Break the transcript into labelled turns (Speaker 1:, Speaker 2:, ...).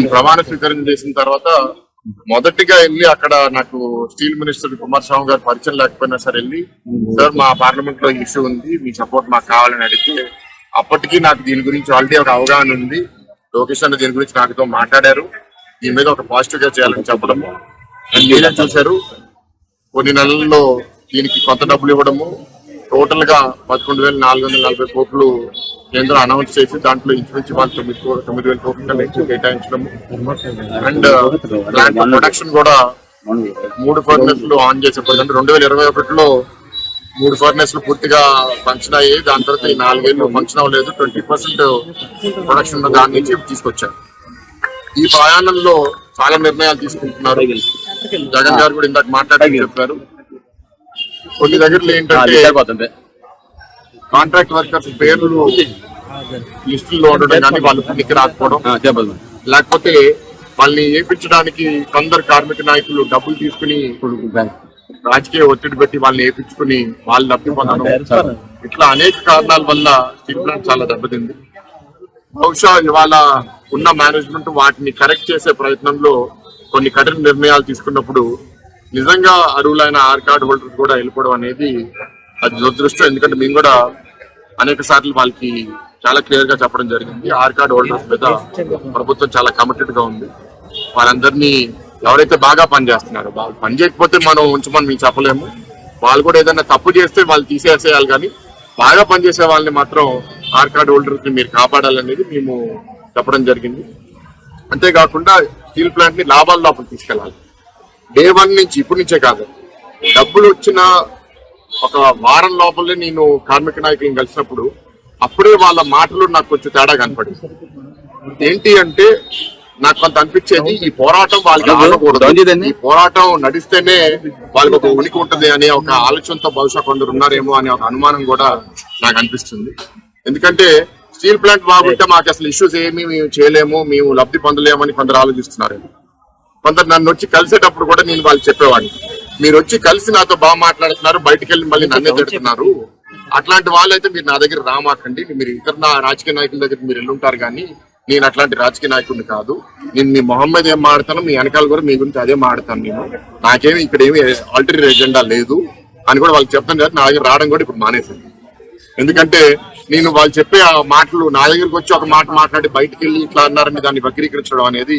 Speaker 1: నేను ప్రమాణ స్వీకారం చేసిన తర్వాత మొదటిగా వెళ్ళి అక్కడ నాకు స్టీల్ మినిస్టర్ కుమారస్వామి గారు పరిచయం లేకపోయినా సరే వెళ్ళి సార్ మా పార్లమెంట్లో ఇష్యూ ఉంది మీ సపోర్ట్ మాకు కావాలని అడిగితే అప్పటికి నాకు దీని గురించి ఆల్రెడీ ఒక అవగాహన ఉంది. లోకేష్ అన్న దీని గురించి నాకుతో మాట్లాడారు. దీని మీద ఒక పాజిటివ్గా చేయాలని చెప్పడము. అండ్ మీరే చూశారు. కొన్ని నెలల్లో దీనికి కొంత డబ్బులు ఇవ్వడము. టోటల్గా పదకొండు వేల నాలుగు వందల నలభై కోట్లు కేంద్రం అనౌన్స్ చేసి దాంట్లో ఇంచుమించు వాళ్ళు తొమ్మిది తొమ్మిది వేల కోట్ల కన్నా ఎక్కువ కేటాయించడం అండ్ ప్లాంట్ ప్రొడక్షన్ కూడా మూడు ఫర్నెస్లు ఆన్ చేసే అంటే రెండు వేల ఇరవై ఒకటిలో మూడు ఫర్నెస్లు పూర్తిగా ఫంక్షన్ అయ్యాయి దాని తర్వాత ఈ నాలుగేళ్ళు ఫంక్షన్ అవ్వలేదు. ట్వంటీ పర్సెంట్ ప్రొడక్షన్ ఉన్న దాని నుంచి తీసుకొచ్చారు. ఈ ప్రయాణంలో చాలా నిర్ణయాలు తీసుకుంటున్నారు. జగన్ గారు కూడా ఇందాక మాట్లాడి చెప్పారు. కొన్ని దగ్గరలో ఏంటంటే కాంట్రాక్ట్ వర్కర్స్ పేర్లు లిస్టుల్లో ఉండడం కానీ వాళ్ళు పనికి రాకపోవడం. లేకపోతే వాళ్ళని ఏపించడానికి కొందరు కార్మిక నాయకులు డబ్బులు తీసుకుని రాజకీయ ఒత్తిడి పెట్టి వాళ్ళని ఏపించుకుని వాళ్ళు లబ్ధి పొందడం. ఇట్లా అనేక కారణాల వల్ల స్టీల్ ప్లాంట్ చాలా దెబ్బతింది. బహుశా ఇవాళ ఉన్న మేనేజ్మెంట్ వాటిని కరెక్ట్ చేసే ప్రయత్నంలో కొన్ని కఠిన నిర్ణయాలు తీసుకున్నప్పుడు నిజంగా అర్హులైన ఆర్ కార్డ్ హోల్డర్స్ కూడా వెళ్ళిపోవడం అనేది అది దురదృష్టం. ఎందుకంటే మేము కూడా అనేక సార్లు వాళ్ళకి చాలా క్లియర్గా చెప్పడం జరిగింది. ఆర్ కార్డ్ హోల్డర్స్ మీద ప్రభుత్వం చాలా కమిటెడ్గా ఉంది. వాళ్ళందరినీ ఎవరైతే బాగా పనిచేస్తున్నారో వాళ్ళు పని చేయకపోతే మనం ఉంచమని మేము చెప్పలేము. వాళ్ళు కూడా ఏదైనా తప్పు చేస్తే వాళ్ళు తీసేసేయాలి కానీ బాగా పనిచేసే వాళ్ళని మాత్రం ఆర్ కార్డ్ హోల్డర్స్ని మీరు కాపాడాలనేది మేము చెప్పడం జరిగింది. అంతేకాకుండా స్టీల్ ప్లాంట్ని లాభాల లోపల తీసుకెళ్ళాలి. డే వన్ నుంచి ఇప్పటి నుంచే కాదు డబ్బులు వచ్చిన ఒక వారం లోపలే నేను కార్మిక నాయకులను కలిసినప్పుడు అప్పుడే వాళ్ళ మాటలు నాకు కొంచెం తేడా కనపడింది. ఏంటి అంటే నాకు కొంత అనిపించేది ఈ పోరాటం వాళ్ళకి ఆగకూడదు. ఈ పోరాటం నడిస్తేనే వాళ్ళకి ఒక ఉనికి ఉంటది అనే ఒక ఆలోచనతో బహుశా కొందరు ఉన్నారేమో అనే ఒక అనుమానం కూడా నాకు అనిపిస్తుంది. ఎందుకంటే స్టీల్ ప్లాంట్ బాగుంటే మాకు అసలు ఇష్యూస్ ఏమీ మేము చేయలేము మేము లబ్ధి పొందలేమని కొందరు ఆలోచిస్తున్నారేమో కొందరు నన్ను వచ్చి కలిసేటప్పుడు కూడా నేను వాళ్ళు చెప్పేవాడిని. మీరు వచ్చి కలిసి నాతో బాగా మాట్లాడుతున్నారు బయటికి వెళ్ళి మళ్ళీ నన్నే తిడుతున్నారు. అట్లాంటి వాళ్ళైతే మీరు నా దగ్గర రామాకండి. మీరు ఇతర నా రాజకీయ నాయకుల దగ్గర మీరు వెళ్ళుంటారు కానీ నేను అట్లాంటి రాజకీయ నాయకుడిని కాదు. నేను మీ మొహం మీద ఏం మాడతాను మీ వెనకాల కూడా మీ గురించి అదే మాడతాను నేను. నాకేమి ఇక్కడ ఏమి ఆల్టరీ ఎజెండా లేదు అని కూడా వాళ్ళకి చెప్తాను కదా నా దగ్గర రావడం కూడా ఇప్పుడు మానేశాను. ఎందుకంటే నేను వాళ్ళు చెప్పే ఆ మాటలు నా దగ్గరికి వచ్చి ఒక మాట మాట్లాడి బయటికి వెళ్ళి ఇట్లా అన్నారని దాన్ని వక్రీకరించడం అనేది